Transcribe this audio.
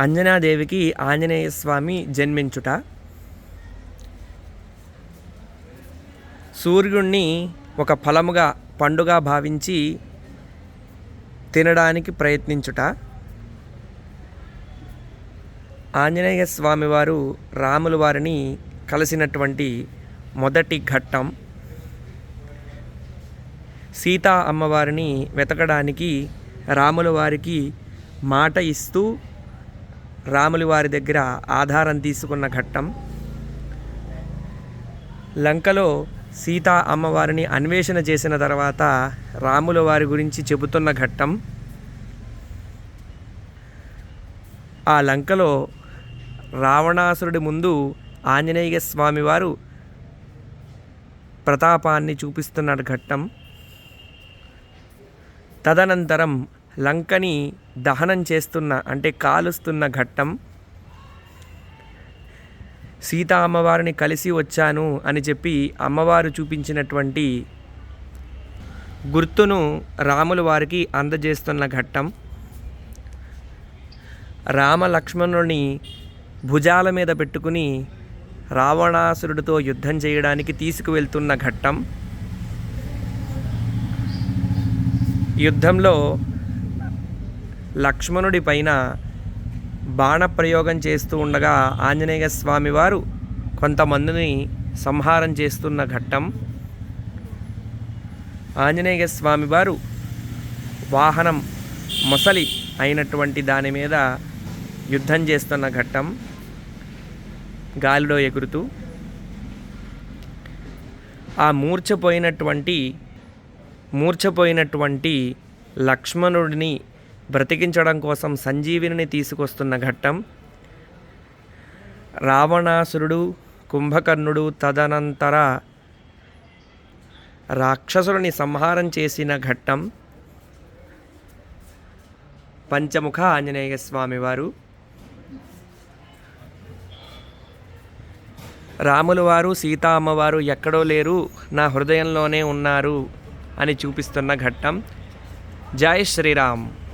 అంజనాదేవికి ఆంజనేయ స్వామి జన్మించుట. సూర్యుణ్ణి ఒక ఫలముగా పండుగ భావించి తినడానికి ప్రయత్నించుట. ఆంజనేయ స్వామివారు రాములు వారిని కలిసినటువంటి మొదటి ఘట్టం. సీతా అమ్మవారిని వెతకడానికి రాముల వారికి మాట ఇస్తూ రాములు వారి దగ్గర ఆధారం తీసుకున్న ఘట్టం. లంకలో సీతా అమ్మవారిని అన్వేషణ చేసిన తర్వాత రాముల వారి గురించి చెబుతున్న ఘట్టం. ఆ లంకలో రావణాసురుడి ముందు ఆంజనేయ స్వామివారు ప్రతాపాన్ని చూపిస్తున్న ఘట్టం. తదనంతరం లంకని దహనం చేస్తున్న అంటే కాలుస్తున్న ఘట్టం. సీతా అమ్మవారిని కలిసి వచ్చాను అని చెప్పి అమ్మవారు చూపించినటువంటి గుర్తును రాముల వారికి అందజేస్తున్న ఘట్టం. రామ లక్ష్మణుని భుజాల మీద పెట్టుకుని రావణాసురుడితో యుద్ధం చేయడానికి తీసుకువెళ్తున్న ఘట్టం. యుద్ధంలో లక్ష్మణుడి పైన బాణప్రయోగం చేస్తూ ఉండగా ఆంజనేయ స్వామి వారు కొంతమందిని సంహారం చేస్తున్న ఘట్టం. ఆంజనేయ స్వామి వారు వాహనం మొసలి అయినటువంటి దాని మీద యుద్ధం చేస్తున్న ఘట్టం గాలిలో ఎగురుతూ ఆ మూర్ఛపోయినటువంటి మూర్ఛపోయినటువంటి లక్ష్మణుడిని బ్రతికించడం కోసం సంజీవిని తీసుకొస్తున్న ఘట్టం రావణాసురుడు కుంభకర్ణుడు తదనంతర రాక్షసుని సంహారం చేసిన ఘట్టం పంచముఖ ఆంజనేయ స్వామి వారు వారు సీతా అమ్మవారు ఎక్కడో లేరు నా హృదయంలోనే ఉన్నారు అని చూపిస్తున్న ఘట్టం. జై శ్రీరామ్.